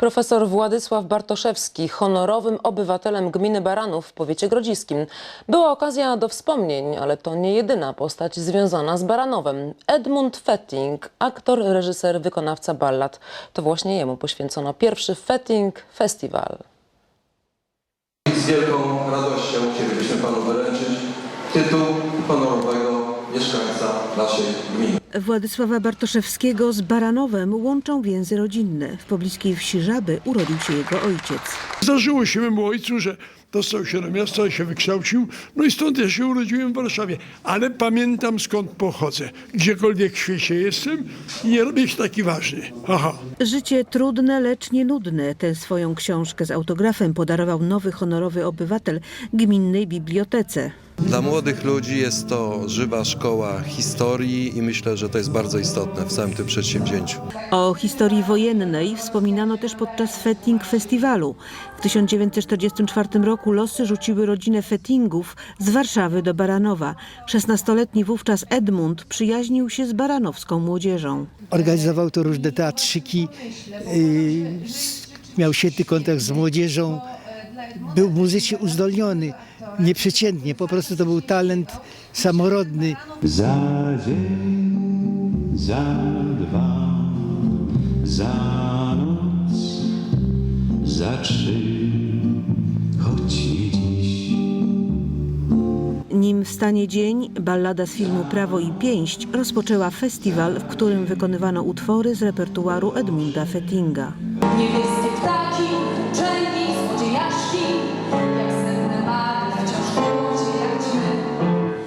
Profesor Władysław Bartoszewski, honorowym obywatelem gminy Baranów w powiecie grodziskim. Była okazja do wspomnień, ale to nie jedyna postać związana z Baranowem. Edmund Fetting, aktor, reżyser, wykonawca ballad. To właśnie jemu poświęcono pierwszy Fetting Festival. Z wielką radością chcielibyśmy Panu wyręczyć tytuł mieszkańca naszej gminy. Władysława Bartoszewskiego z Baranowem łączą więzy rodzinne. W pobliskiej wsi Żaby urodził się jego ojciec. Zdarzyło się memu ojcu, że dostał się do miasta, się wykształcił, no i stąd ja się urodziłem w Warszawie. Ale pamiętam skąd pochodzę. Gdziekolwiek w świecie jestem i nie robię się taki ważny. Aha. Życie trudne, lecz nie nudne. Tę swoją książkę z autografem podarował nowy honorowy obywatel gminnej bibliotece. Dla młodych ludzi jest to żywa szkoła historii i myślę, że to jest bardzo istotne w całym tym przedsięwzięciu. O historii wojennej wspominano też podczas Fetting Festiwalu. W 1944 roku losy rzuciły rodzinę Fettingów z Warszawy do Baranowa. 16-letni wówczas Edmund przyjaźnił się z baranowską młodzieżą. Organizował to różne teatrzyki, s- miał świetny kontakt z młodzieżą, był muzycznie uzdolniony, nieprzeciętnie, po prostu to był talent samorodny. Za dzień, za dwa, za noc, za trzy, choć nie dziś. Nim wstanie dzień, ballada z filmu Prawo i Pięść rozpoczęła festiwal, w którym wykonywano utwory z repertuaru Edmunda Fettinga.